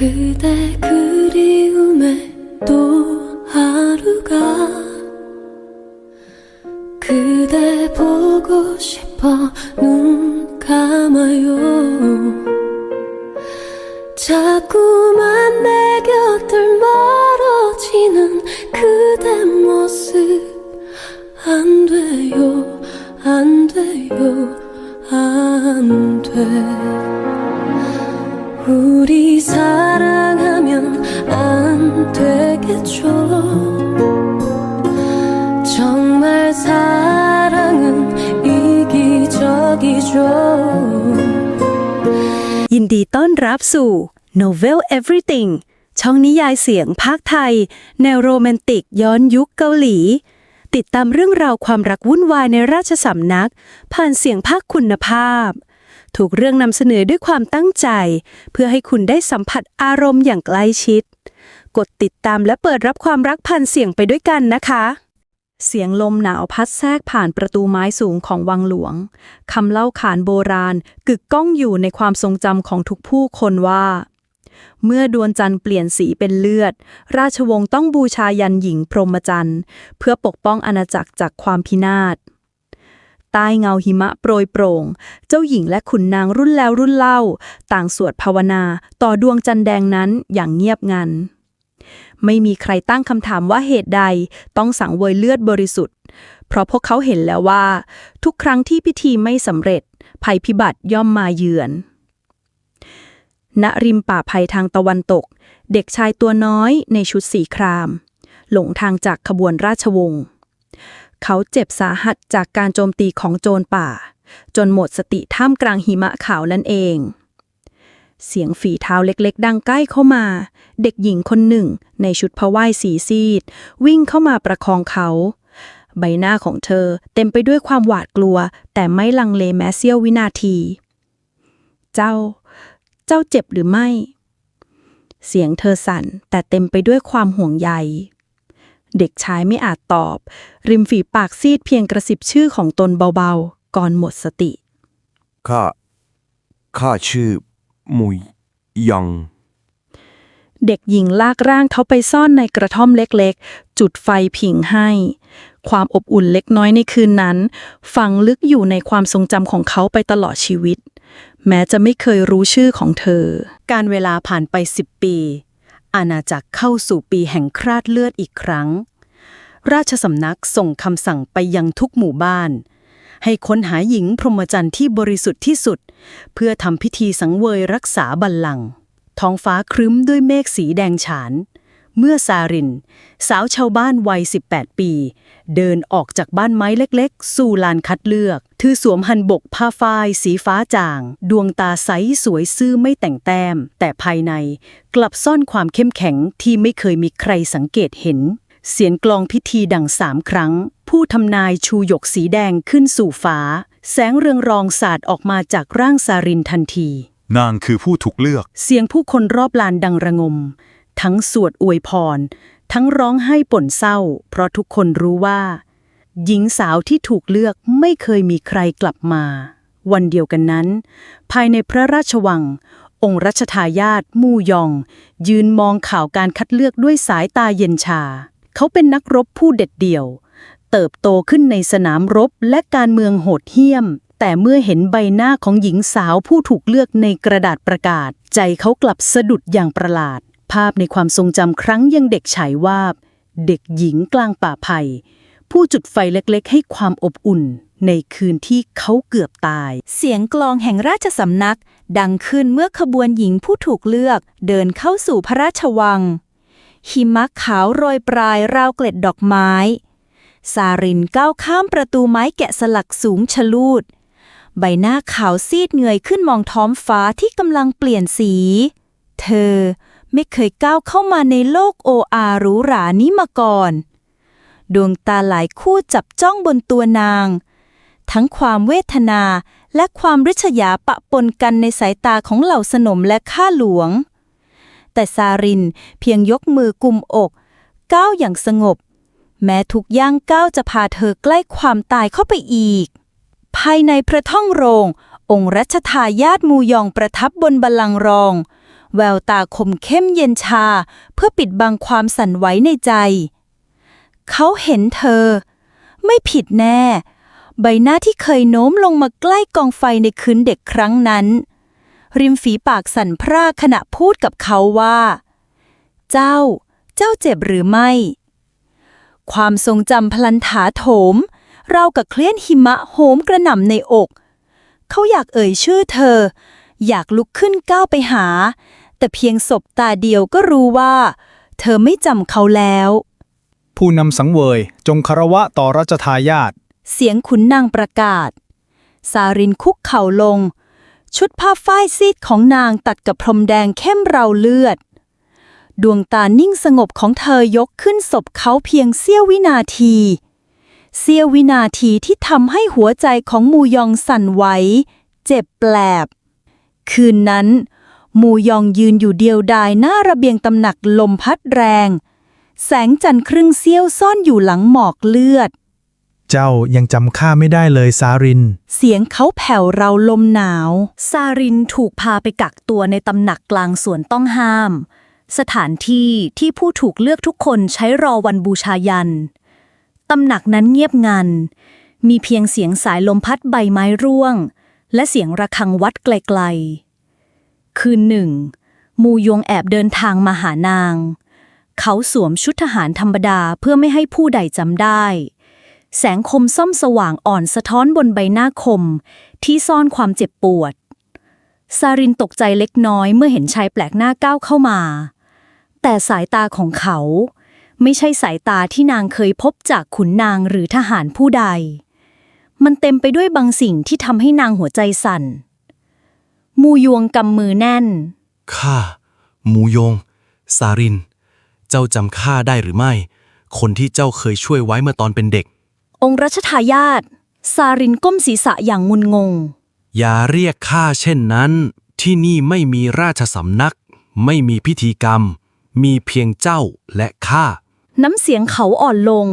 그대 그리움에 또 하루가 그대 보고 싶어 눈 감아요. 자꾸만 내 곁을 멀어지는 그대 모습 안 돼요 안 돼요 안돼 우리 사랑하면 안 되겠죠 정말 사랑은 이기적이죠 ยินดีต้อนรับสู่ Novel Everything ช่องนิยายเสียงภาคไทย แนวโรแมนติกย้อนยุคเกาหลี ติดตามเรื่องราวความรักวุ่นวายในราชสำนัก ผ่านเสียงภาคคุณภาพ ถูกเรื่องนำเสนอด้วยความตั้งใจ เพื่อให้คุณได้สัมผัสอารมณ์อย่างใกล้ชิด กดติดตามและเปิดรับความรักผ่านเสียงไปด้วยกันนะคะ เสียงลมหนาวพัดแทรกผ่านประตูไม้สูงของวังหลวงคำเล่าขานโบราณกึกก้องอยู่ในความทรงจำของทุกผู้คนว่า เมื่อดวงจันทร์เปลี่ยนสีเป็นเลือด ราชวงศ์ต้องบูชายันหญิงพรหมจันทร์เพื่อปกป้องอาณาจักรจากความพินาศ ใต้เงาหิมะโปรยโปร่ง เจ้าหญิงและขุนนางรุ่นแล้วรุ่นเล่า ต่างสวดภาวนาต่อดวงจันทร์แดงนั้นอย่างเงียบงัน ไม่มีใครตั้งคำถามว่าเหตุใดต้องสังเวยเลือดบริสุทธิ์ เพราะพวกเขาเห็นแล้วว่า ทุกครั้งที่พิธีไม่สำเร็จ ภัยพิบัติย่อมมาเยือน ณริมป่าไผ่ทางตะวันตก เด็กชายตัวน้อยในชุดสีคราม หลงทางจากขบวนราชวงศ์ เขาเจ็บสาหัสจากการโจมตีของโจรป่า จนหมดสติท่ามกลางหิมะขาวนั่นเอง เสียงฝีเท้าเล็กๆ ดังใกล้เข้ามา เด็กหญิงคนหนึ่ง ในชุดพระว่ายสีซีด วิ่งเข้ามาประคองเขา ใบหน้าของเธอเต็มไปด้วยความหวาดกลัว แต่ไม่ลังเลแม้เสี้ยววินาที เจ้า เจ้าเจ็บหรือไม่ เสียงเธอสั่นแต่เต็มไปด้วยความห่วงใย เด็กชายไม่อาจตอบ ริมฝีปากซีดเพียงกระสิบชื่อของตนเบาๆ ก่อนหมดสติ ข้า ข้าชื่อมุยยอง เด็กหญิงลากร่างเขาไปซ่อนในกระท่อมเล็กๆ จุดไฟผิงให้ ความอบอุ่นเล็กน้อยในคืนนั้น ฝังลึกอยู่ในความทรงจำของเขาไปตลอดชีวิต แม้จะไม่เคยรู้ชื่อของเธอ การเวลาผ่านไปสิบปี อาณาจักรเข้าสู่ปีแห่งคราดเลือดอีกครั้ง ราชสำนักส่งคำสั่งไปยังทุกหมู่บ้าน ให้ค้นหาหญิงพรหมจรรย์ที่บริสุทธิ์ที่สุด เพื่อทำพิธีสังเวยรักษาบัลลังก์ท้องฟ้าครึ้มด้วยเมฆสีแดงฉาน เมื่อซาริน สาวชาวบ้านวัย 18 ปี เดินออกจากบ้านไม้เล็กๆ สู่ลานคัดเลือก ถือสวมหันบกผ้าฝ้ายสีฟ้าจาง ดวงตาใสสวยซื่อไม่แต่งแต้ม แต่ภายในกลับซ่อนความเข้มแข็งที่ไม่เคยมีใครสังเกตเห็น เสียงกลองพิธีดังสามครั้ง ผู้ทำนายชูหยกสีแดงขึ้นสู่ฟ้า แสงเรืองรองสาดออกมาจากร่างซารินทันที นางคือผู้ถูกเลือก เสียงผู้คนรอบลานดังระงม ทั้งสวดอวยพร ทั้งร้องไห้ป่นเศร้า เพราะทุกคนรู้ว่า หญิงสาวที่ถูกเลือกไม่เคยมีใครกลับมา วันเดียวกันนั้น ภายในพระราชวัง องค์รัชทายาทมู่ยอง ยืนมองข่าวการคัดเลือกด้วยสายตาเย็นชา เขาเป็นนักรบผู้เด็ดเดี่ยว เติบโตขึ้นในสนามรบและการเมืองโหดเหี้ยมแต่เมื่อเห็นใบหน้าของหญิงสาวผู้ถูกเลือกในกระดาษประกาศ ใจเขากลับสะดุดอย่างประหลาด ภาพในความทรงจำครั้งยังเด็กฉายวาบ เด็กหญิงกลางป่าไผ่ผู้จุดไฟเล็กๆ ให้ความอบอุ่น ในคืนที่เขาเกือบตาย เสียงกลองแห่งราชสำนัก ดังขึ้นเมื่อขบวนหญิงผู้ถูกเลือก เดินเข้าสู่พระราชวัง หิมะขาวโรยปลายราวเกล็ดดอกไม้ ซารินก้าวข้ามประตูไม้แกะสลักสูงชะลูด ใบหน้าขาวซีดเงยขึ้นมองท้องฟ้าที่กำลังเปลี่ยนสี เธอ ไม่เคยก้าวเข้ามาในโลกโออาหรูหรานี้มาก่อน ดวงตาหลายคู่จับจ้องบนตัวนาง ทั้งความเวทนาและความริษยาปะปนกันในสายตาของเหล่าสนมและข้าหลวง แต่ซารินเพียงยกมือกุมอกก้าวอย่างสงบ แม้ทุกย่างก้าวจะพาเธอใกล้ความตายเข้าไปอีก ภายในพระท่องโรง องค์รัชทายาทมูยองประทับบนบัลลังก์รอง แววตาคมเข้มเย็นชา เพื่อปิดบังความสั่นไหวในใจ เขาเห็นเธอ ไม่ผิดแน่ ใบหน้าที่เคยโน้มลงมาใกล้กองไฟในคืนเด็กครั้งนั้น ริมฝีปากสั่นพร่าขณะพูดกับเขาว่า เจ้า เจ้าเจ็บหรือไม่ ความทรงจำพลันถาโถม เรากับเคลี้ยนหิมะโหมกระหน่ำในอก เขาอยากเอ่ยชื่อเธออยากลุกขึ้นก้าวไปหา แต่เพียงศบตาเดียวก็รู้ว่า เธอไม่จำเขาแล้ว ผู้นำสังเวย จงคารวะต่อรัชทายาทเสียงขุนนางประกาศ สารินคุกเข่าลง ชุดผ้าฝ้ายซีดของนางตัดกับพรมแดงเข้มเราเลือด ดวงตานิ่งสงบของเธอยกขึ้นศพเขาเพียงเสี้ยววินาที เสี้ยววินาทีที่ทำให้หัวใจของมูยองสั่นไหว เจ็บแปลบ คืนนั้น มูยองยืนอยู่เดียวดายหน้าระเบียงตำหนักลมพัดแรง แสงจันทร์ครึ่งเสี้ยวซ่อนอยู่หลังหมอกเลือด เจ้ายังจำข้าไม่ได้เลยสาริน เสียงเขาแผ่วเราลมหนาว ซารินถูกพาไปกักตัวในตำหนักกลางสวนต้องห้าม สถานที่ที่ผู้ถูกเลือกทุกคนใช้รอวันบูชายัน ตำหนักนั้นเงียบงัน มีเพียงเสียงสายลมพัดใบไม้ร่วง และเสียงระฆังวัดไกลๆ คืนหนึ่ง มูยงแอบเดินทางมาหานาง เขาสวมชุดทหารธรรมดาเพื่อไม่ให้ผู้ใดจำได้ แสงคมส้มสว่างอ่อนสะท้อนบนใบหน้าคม ที่ซ่อนความเจ็บปวด ซารินตกใจเล็กน้อยเมื่อเห็นชายแปลกหน้าก้าวเข้ามา แต่สายตาของเขา ไม่ใช่สายตาที่นางเคยพบจากขุนนางหรือทหารผู้ใด มันเต็มไปด้วยบางสิ่งที่ทำให้นางหัวใจสั่น มูยวงกำมือแน่น ข้าหมูยง สาริน เจ้าจำข้าได้หรือไม่ คนที่เจ้าเคยช่วยไว้เมื่อตอนเป็นเด็ก องค์รัชทายาทซารินก้มศีรษะอย่างงุนงง อย่าเรียกข้าเช่นนั้น ที่นี่ไม่มีราชสำนัก ไม่มีพิธีกรรม มีเพียงเจ้าและข้า น้ำเสียงเขาอ่อนลง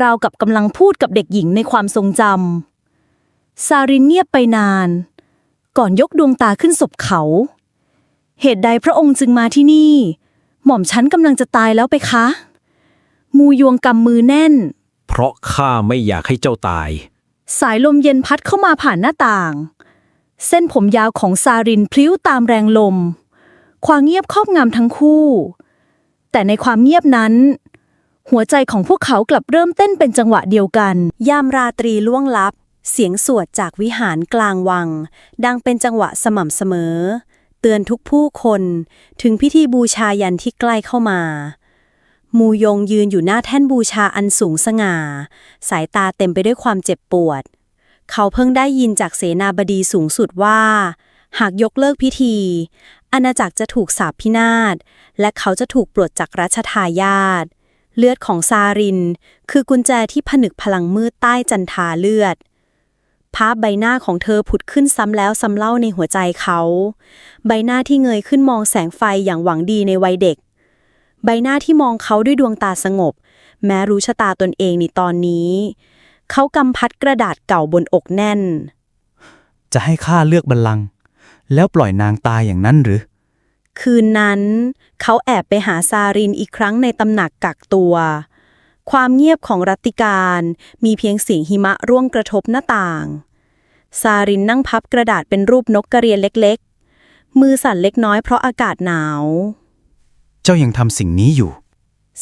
ราวกับกำลังพูดกับเด็กหญิงในความทรงจำซารินเงียบไปนาน ก่อนยกดวงตาขึ้นศพเขา เหตุใดพระองค์จึงมาที่นี่ หม่อมฉันกำลังจะตายแล้วไปคะ มูยวงกำมือแน่น เพราะข้าไม่อยากให้เจ้าตาย สายลมเย็นพัดเข้ามาผ่านหน้าต่าง เส้นผมยาวของซารินพลิ้วตามแรงลม ความเงียบครอบงำทั้งคู่ แต่ในความเงียบนั้น หัวใจของพวกเขากลับเริ่มเต้นเป็นจังหวะเดียวกัน ยามราตรีล่วงลับ เสียงสวดจากวิหารกลางวัง ดังเป็นจังหวะสม่ำเสมอ เตือนทุกผู้คนถึงพิธีบูชายันที่ใกล้เข้ามา มูยงยืนอยู่หน้าแท่นบูชาอันสูงสง่า สายตาเต็มไปด้วยความเจ็บปวด เขาเพิ่งได้ยินจากเสนาบดีสูงสุดว่า หากยกเลิกพิธี อาณาจักรจะถูกสาปพินาศ และเขาจะถูกปลดจากรัชทายาทเลือดของซาริน คือกุญแจที่ผนึกพลังมืดใต้จันทาเลือด ภาพใบหน้าของเธอผุดขึ้นซ้ำแล้วซ้ำเล่าในหัวใจเขา ใบหน้าที่เงยขึ้นมองแสงไฟอย่างหวังดีในวัยเด็ก ใบหน้าที่มองเขาด้วยดวงตาสงบ แม้รู้ชะตาตนเองในตอนนี้ เขากำพัดกระดาษเก่าบนอกแน่น จะให้ข้าเลือกบัลลังก์แล้วปล่อยนางตายอย่างนั้นหรือ คืนนั้น เขาแอบไปหาซารินอีกครั้งในตำหนักกักตัว ความเงียบของรัตติการมีเพียงเสียงหิมะร่วงกระทบหน้าต่าง ซารินนั่งพับกระดาษเป็นรูปนกกระเรียนเล็กๆ มือสั่นเล็กน้อยเพราะอากาศหนาว เจ้ายังทำสิ่งนี้อยู่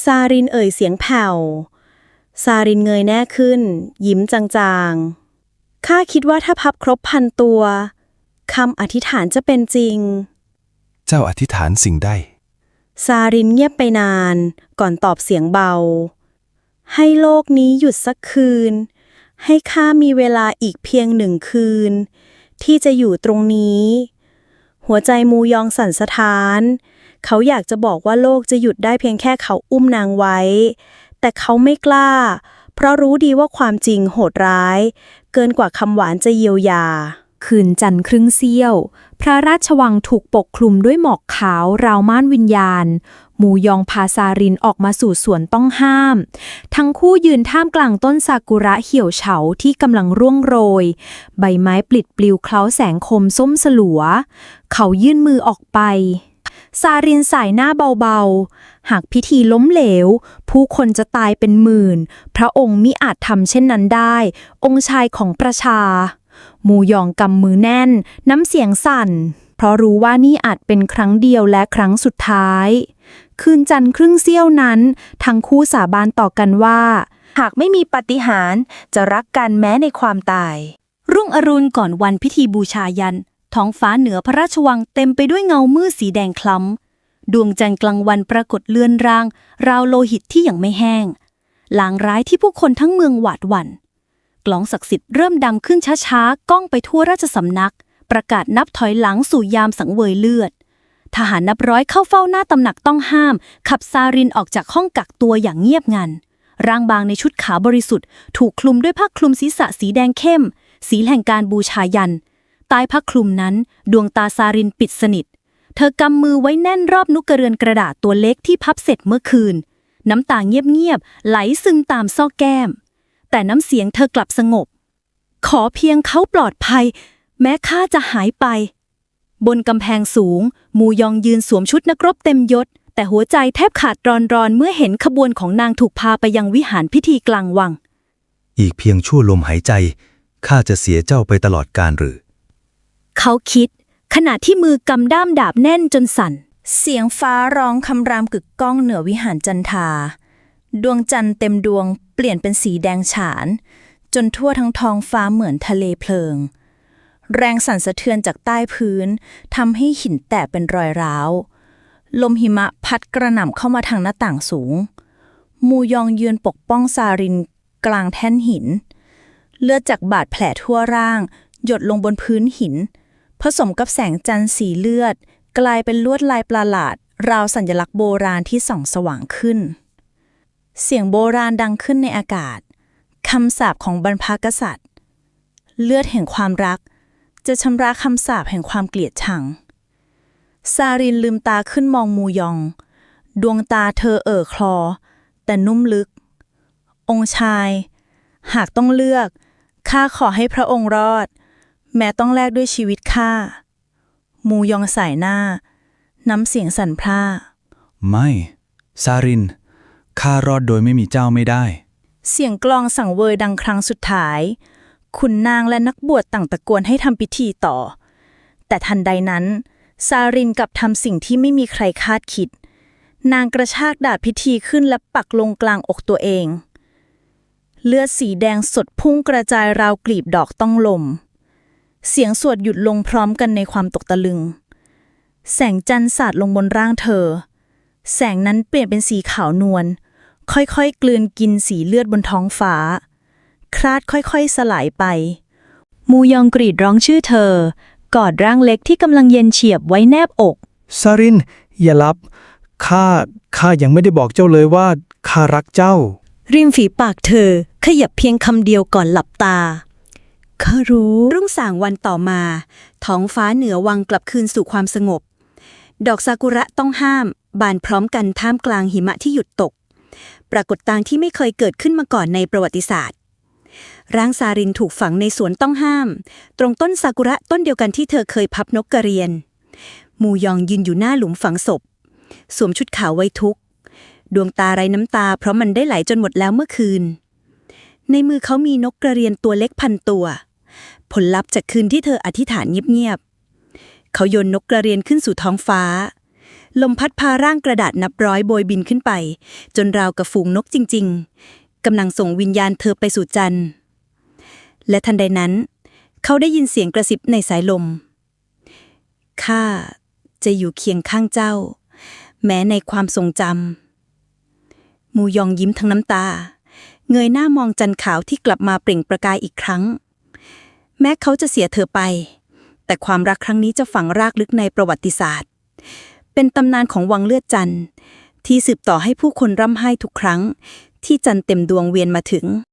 ซารินเอ่ยเสียงแผ่ว ซารินเงยแน่ขึ้น ยิ้มจางๆ ข้าคิดว่าถ้าพับครบพันตัวคำอธิษฐานจะเป็นจริง เจ้าอธิษฐานสิ่งใดซารินเงียบไปนาน ก่อนตอบเสียงเบา ให้โลกนี้หยุดสักคืน ให้ข้ามีเวลาอีกเพียงหนึ่งคืน ที่จะอยู่ตรงนี้ หัวใจมูยองสั่นสะท้าน เขาอยากจะบอกว่าโลกจะหยุดได้เพียงแค่เขาอุ้มนางไว้ แต่เขาไม่กล้า เพราะรู้ดีว่าความจริงโหดร้าย เกินกว่าคำหวานจะเยียวยา คืนจันทร์ครึ่งเสี้ยว พระราชวังถูกปกคลุมด้วยหมอกขาวราวม่านวิญญาณ หมูยองพาซารินออกมาสู่สวนต้องห้าม ทั้งคู่ยืนท่ามกลางต้นซากุระเหี่ยวเฉาที่กำลังร่วงโรย ใบไม้ปลิดปลิวเคล้าแสงคมส้มสลัว เขายื่นมือออกไป ซารินสายหน้าเบาๆ หากพิธีล้มเหลว ผู้คนจะตายเป็นหมื่น พระองค์มิอาจทำเช่นนั้นได้ องค์ชายของประชามูยองกำมือแน่น น้ำเสียงสั่น เพราะรู้ว่านี่อาจเป็นครั้งเดียวและครั้งสุดท้าย คืนจันทร์ครึ่งเสี้ยวนั้น ทั้งคู่สาบานต่อกันว่า หากไม่มีปฏิหารจะรักกันแม้ในความตาย รุ่งอรุณก่อนวันพิธีบูชายัน ท้องฟ้าเหนือพระราชวังเต็มไปด้วยเงามืดสีแดงคล้ำ ดวงจันทร์กลางวันปรากฏเลือนราง ราวโลหิตที่ยังไม่แห้ง หลางร้ายที่ผู้คนทั้งเมืองหวาดหวั่นกลองศักดิ์สิทธิ์เริ่มดังขึ้นช้าๆ ก้องไปทั่วราชสำนัก ประกาศนับถอยหลังสู่ยามสังเวยเลือด ทหารนับร้อยเข้าเฝ้าหน้าตำหนักต้องห้าม ขับซารินออกจากห้องกักตัวอย่างเงียบงัน ร่างบางในชุดขาวบริสุทธิ์ ถูกคลุมด้วยผ้าคลุมศีรษะสีแดงเข้ม สีแห่งการบูชายัน ใต้ผ้าคลุมนั้น ดวงตาซารินปิดสนิท เธอกำมือไว้แน่นรอบนุกกระเรือนกระดาษตัวเล็กที่พับเสร็จเมื่อคืน น้ำตาเงียบๆไหลซึมตามซอกแก้ม แต่น้ำเสียงเธอกลับสงบ ขอเพียงเขาปลอดภัย แม้ข้าจะหายไป บนกำแพงสูง มูยองยืนสวมชุดนักรบเต็มยศ แต่หัวใจแทบขาดรอนรอนๆเมื่อเห็นขบวนของนางถูกพาไปยังวิหารพิธีกลางวัง อีกเพียงชั่วลมหายใจข้าจะเสียเจ้าไปตลอดกาลหรือ เขาคิด ขณะที่มือกำด้ามดาบแน่นจนสั่น เสียงฟ้าร้องคำรามกึกก้องเหนือวิหารจันทราดวงจันทร์เต็มดวงเปลี่ยนเป็นสีแดงฉาน จนทั่วทั้งท้องฟ้าเหมือนทะเลเพลิง แรงสั่นสะเทือนจากใต้พื้นทำให้หินแตกเป็นรอยร้าว ลมหิมะพัดกระหน่ำเข้ามาทางหน้าต่างสูง มูยองยืนปกป้องซารินกลางแท่นหิน เลือดจากบาดแผลทั่วร่าง หยดลงบนพื้นหิน ผสมกับแสงจันทร์สีเลือด กลายเป็นลวดลายประหลาด ราวสัญลักษณ์โบราณที่ส่องสว่างขึ้น เสียงโบราณดังขึ้นในอากาศคำสาปของบรรพกษัตริย์ เลือดแห่งความรัก จะชำระคำสาปแห่งความเกลียดชัง ซารินลืมตาขึ้นมองมูยอง ดวงตาเธอเอ่อคลอ แต่นุ่มลึก องค์ชาย หากต้องเลือก ข้าขอให้พระองค์รอด แม้ต้องแลกด้วยชีวิตข้า มูยองสายหน้า น้ำเสียงสั่นพร่า ไม่ ซาริน ข้ารอดโดยไม่มีเจ้าไม่ได้ เสียงกลองสังเวยดังครั้งสุดท้าย ขุนนางและนักบวชต่างตะโกนให้ทำพิธีต่อ แต่ทันใดนั้น ซารินกลับทำสิ่งที่ไม่มีใครคาดคิด นางกระชากดาบพิธีขึ้นและปักลงกลางอกตัวเอง เลือดสีแดงสดพุ่งกระจายราวกลีบดอกต้องลม เสียงสวดหยุดลงพร้อมกันในความตกตะลึง แสงจันทร์สาดลงบนร่างเธอ แสงนั้นเปลี่ยนเป็นสีขาวนวลค่อยๆ กลืนกินสีเลือดบนท้องฟ้า คราดค่อยๆ สลายไป มูยองกรีดร้องชื่อเธอ กอดร่างเล็กที่กำลังเย็นเฉียบไว้แนบอกซาริน อย่ารับ ข้า ข้ายังไม่ได้บอกเจ้าเลยว่า ข้ารักเจ้า ริมฝีปากเธอขยับเพียงคำเดียวก่อนหลับตาข้ารู้ รุ่งสางวันต่อมา ท้องฟ้าเหนือวังกลับคืนสู่ความสงบ ดอกซากุระต้องห้าม บานพร้อมกันท่ามกลางหิมะที่หยุดตก ปรากฏการณ์ที่ไม่เคยเกิดขึ้นมาก่อนในประวัติศาสตร์ ร่างซารินถูกฝังในสวนต้องห้าม ตรงต้นซากุระต้นเดียวกันที่เธอเคยพับนกกระเรียน มูยองยืนอยู่หน้าหลุมฝังศพ สวมชุดขาวไว้ทุกข์ดวงตาไรน้ำตา เพราะมันได้ไหลจนหมดแล้วเมื่อคืน ในมือเขามีนกกระเรียนตัวเล็กพันตัว ผลลัพธ์จากคืนที่เธออธิษฐานเงียบๆเขาโยนนกกระเรียนขึ้นสู่ท้องฟ้า ลมพัดพาร่างกระดาษนับร้อยโบยบินขึ้นไป จนราวกับฝูงนกจริง ๆกำลังส่งวิญญาณเธอไปสู่จันทร์ และทันใดนั้น เขาได้ยินเสียงกระซิบในสายลม ข้าจะอยู่เคียงข้างเจ้า แม้ในความทรงจำ มูยองยิ้มทั้งน้ำตา เงยหน้ามองจันขาวที่กลับมาเปล่งประกายอีกครั้ง แม้เขาจะเสียเธอไป แต่ความรักครั้งนี้จะฝังรากลึกในประวัติศาสตร์ เป็นตำนานของวังเลือดจันทร์ที่สืบต่อให้ผู้คนร่ำไห้ทุกครั้ง ที่จันเต็มดวงเวียนมาถึง